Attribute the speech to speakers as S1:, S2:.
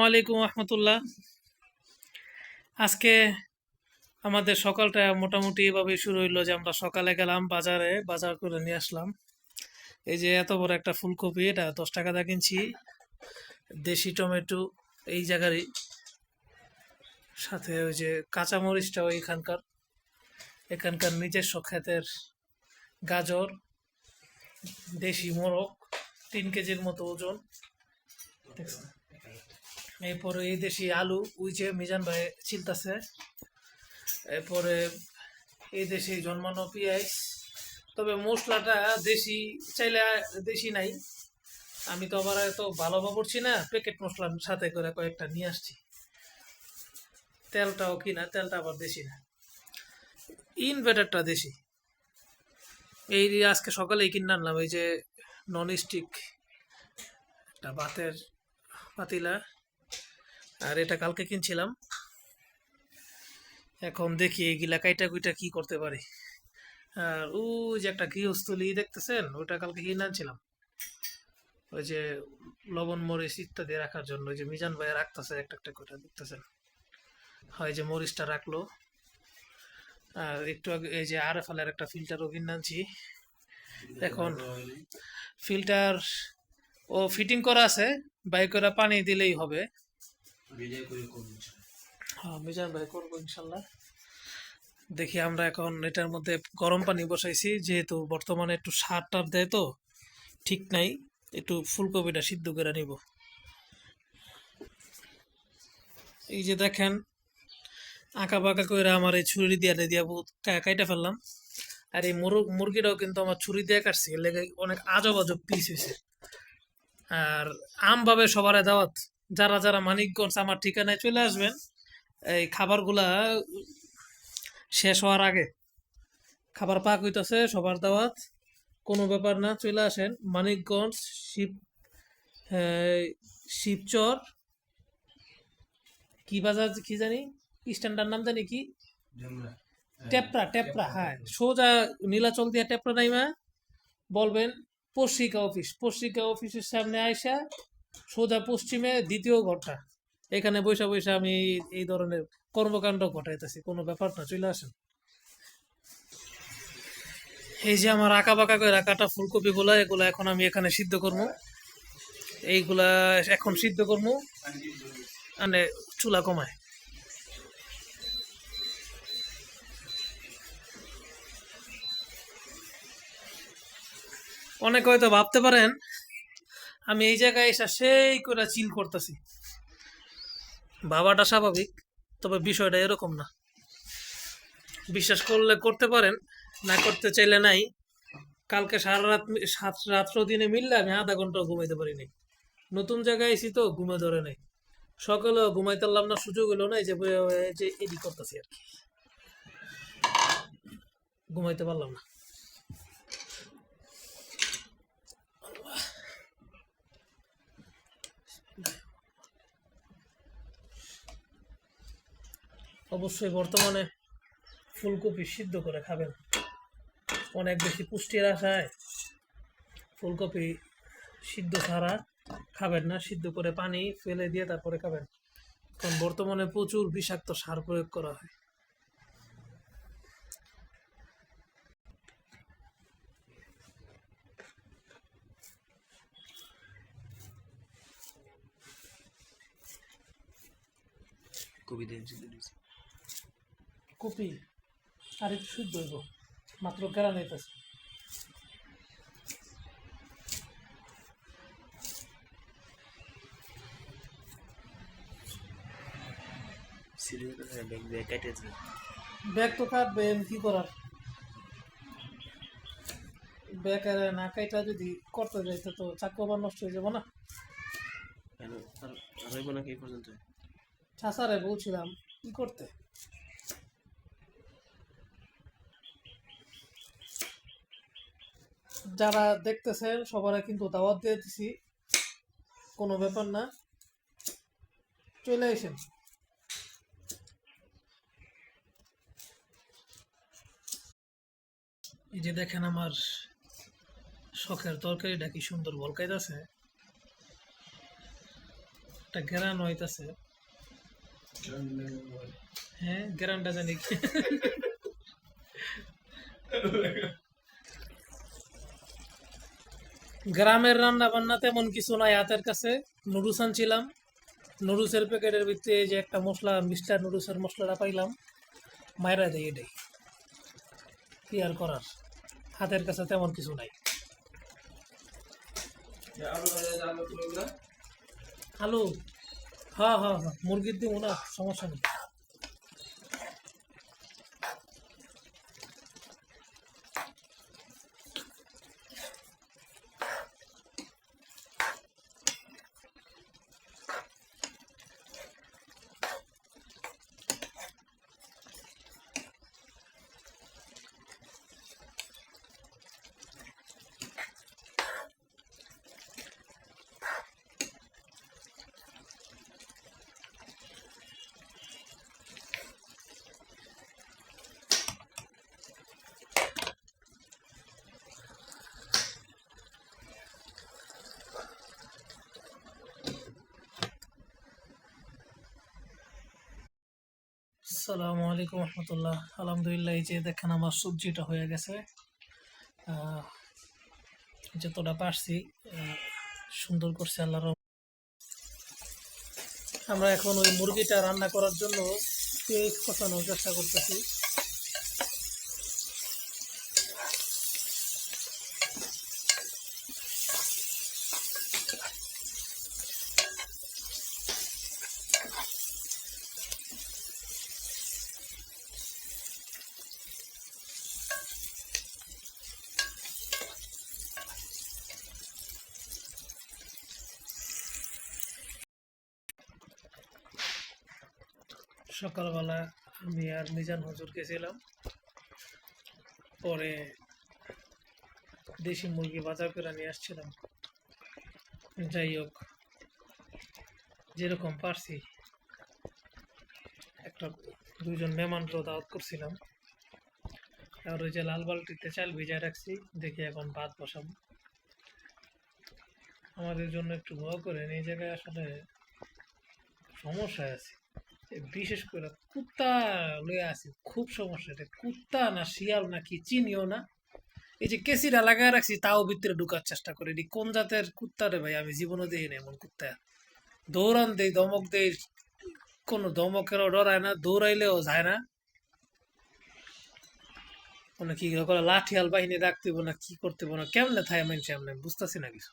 S1: আলাইকুম রহমতুল্লাহ। আজকে আমাদের সকালটা মোটামুটি এভাবে শুরু হইল যে আমরা সকালে গেলাম বাজারে, বাজার করে নিয়ে আসলাম। এই যে এত বড় একটা ফুলকপি, এটা দশ টাকা দা কিনছি। দেশি টমেটো, এই জায়গারই। সাথে ওই যে কাঁচামরিচটাও এখানকার। এখানকার নিজস্ব ক্ষেতের গাজর, দেশি মোরগ, তিন কেজির মতো ওজন। দেখছেন? এরপরে এই দেশি আলু যে মিজান ভাই ছিলতাছে। এরপরে এই দেশি জন্মানো পেঁয়াজ। তবে মশলাটা দেশি, চাইলে দেশি নাই। আমি তো আবার এত ভালো পড়ছি না প্যাকেট মশলার সাথে করে কয়েকটা নিয়ে আসছি। তেলটাও কিনা, তেলটা আবার দেশি না। ইনভার্টারটা দেশি। এই আজকে সকালেই কিনে আনলাম, এই যে নন স্টিক একটা ভাতের পাতিলা। আর এটা কালকে কিনছিলাম। এখন দেখি এগুলা কাইটা কুইটা কি করতে পারি। আর ও যে একটা গৃহস্থলী দেখতেছেন ওটা কালকে কিনে আনছিলাম। ওই যে লবণ, মরিচ ইত্যাদি রাখার জন্য, ওই যে মিজান ভাই রাখতেছে একটা একটা করে, দেখতেছেন? হয় যে মরিচটা রাখল। আর একটু আগে এই যে আর এফ একটা ফিল্টারও কিনে আনছি। এখন ফিল্টার ও ফিটিং করা আছে, বাই করে পানি দিলেই হবে। হ্যাঁ ভাই ইনশাল্লাহ। দেখি আমরা এখন এটার মধ্যে গরম পানি বসাইছি, যেহেতু বর্তমানে একটু সার টার দেয় তো, ঠিক নাই, একটু ফুলকপিটা সিদ্ধ করে নিব। এই যে দেখেন, আঁকা বাঁকা করে আমার এই ছুরি দিয়ে দিয়া কাইটা ফেললাম। আর এই মুরগ, মুরগিটাও কিন্তু আমার ছুরি দিয়ে কাটছে, লেগে অনেক আজব আজব পিস হয়েছে আর আমভাবে সবার দাওয়াত যারা যারা মানিকগঞ্জ আমার ঠিকানায় চলে আসবেন এই খাবারগুলা শেষ হওয়ার আগে খাবার পাক হইতেছে সবার দাওয়াত কোনো ব্যাপার না চলে আসেন। মানিকগঞ্জ শিব শিবচর কি বাজার কি জানি? স্ট্যান্ডার নাম জানি কি? টেপরা টেপরা হ্যাঁ। সোজা নীলাচল দিয়া টেপরা নাইমা বলবেন পত্রিকা অফিস। পত্রিকা অফিসের সামনে আইসা সোজা পশ্চিমে দ্বিতীয় ঘরটা। এখানে বৈশা বৈশা আমি এই- ধরনের কর্মকাণ্ড ঘটাইতেছি, কোনো ব্যাপার না, চলে আসেন। এই যে আমার আঁকা বাঁকা করে কাটা ফুলকপি গুলা এগুলা এখন আমি এখানে সিদ্ধ করব। এইগুলা এখন সিদ্ধ করব মানে চুলা কমায়। অনেকে হয়তো ভাবতে পারেন আমি এই জায়গায় এসে সেই করে চিল করতেছি। বাবাটা স্বাভাবিক, তবে বিষয়টা এরকম না। বিশ্বাস করলে করতে পারেন, না করতে চাইলে নাই। কালকে সারা রাত সাত রাত্র দিনে মিললে আমি আধা ঘণ্টা ঘুমাইতে পারিনি। নতুন জায়গায় এসি তো ঘুমে ধরে নাই। সকালেও ঘুমাইতে পারলাম না, সুযোগ হলো না যে এডি করতেছি আর কি। ঘুমাইতে পারলাম না। অবশ্যই বর্তমানে ফুলকপি সিদ্ধ করে খাবেন। অনেক বেশি পুষ্টির আশায় ফুলকপি সিদ্ধ ছাড়া খাবেন না। সিদ্ধ করে পানি ফেলে দিয়ে তারপরে খাবেন। কারণ বর্তমানে প্রচুর বিষাক্ত সার প্রয়োগ করা হয়। কপি আর একটু শুদ্ধ হইব। মাত্র কেরা নিতেছে ব্যাগ তো কাটবে কি করার? ব্যাগ আর না কাইটা যদি করতে যাইতে তো চাকু আবার নষ্ট হয়ে যাব না। চাষারে বলছিলাম কি করতে? যারা দেখতেছেন সবারে কিন্তু দাওয়াত দিয়ে দিছি। কোনো ব্যাপার না। চলে আসেন। এই যে দেখেন আমার শখের তরকারিটা কি সুন্দর বলকাইতেছে। একটা গ্রান হইতাছে। হ্যাঁ গ্রানটা জানি গ্রামের রান্না বান্না তেমন কিছু নাই হাতের কাছে। নুডলস আনছিলাম। নুডলসের প্যাকেটের ভিতরে যে একটা মশলা মিস্টার নুডলসের মশলাটা পাইলাম। মায়েরা দেয় এটাই। কি আর করার? হাতের কাছে তেমন কিছু নাই। আলু? হ্যাঁ হ্যাঁ হ্যাঁ। মুরগির দিব না সমস্যা নেই। আসসালামু আলাইকুম রহমতুল্লাহ। আলহামদুলিল্লাহ, এই যে দেখেন আমার সবজিটা হয়ে গেছে। যতটা পারছি সুন্দর করছে আল্লাহর। আমরা এখন ওই মুরগিটা রান্না করার জন্য পেঁয়াজ কষানোর চেষ্টা করতেছি। সকালবেলা আমি আর মিজান হুজুর গেছিলাম। পরে দেশি মুরগি বাজার করে নিয়ে আসছিলাম। যাই হোক, যেরকম পারছি, একটা দুজন মেহমানকেও দাওয়াত করছিলাম। আর ওই যে লাল বালটিতে চাল ভিজায় রাখছি, দেখি এখন ভাত বসাবো। আমাদের জন্য একটু দোয়া করেন এই জায়গায় আসলে সমস্যায় আছে। বিশেষ করে কুত্তা লয়ে আছি, খুব সমস্যা এটা। কুত্তা না শিয়াল না কি চিনিও না। এই যে কেসিটা লাগায় রাখছি, তাও ভিতরে ঢুকার চেষ্টা করে এটি কোন জাতের কুত্তা রে ভাই? আমি জীবনে দেখি না এমন কুত্তা। দৌড়ান দেই, দমক দেই, কোনো দমকেরও ডরায় না, দৌড়াইলেও যায় না। মানে কি করে লাঠিয়াল বাহিনী রাখতে না, কি করতে না, কেমনে থাকে মানুষ আমি বুঝতেছি না কিছু।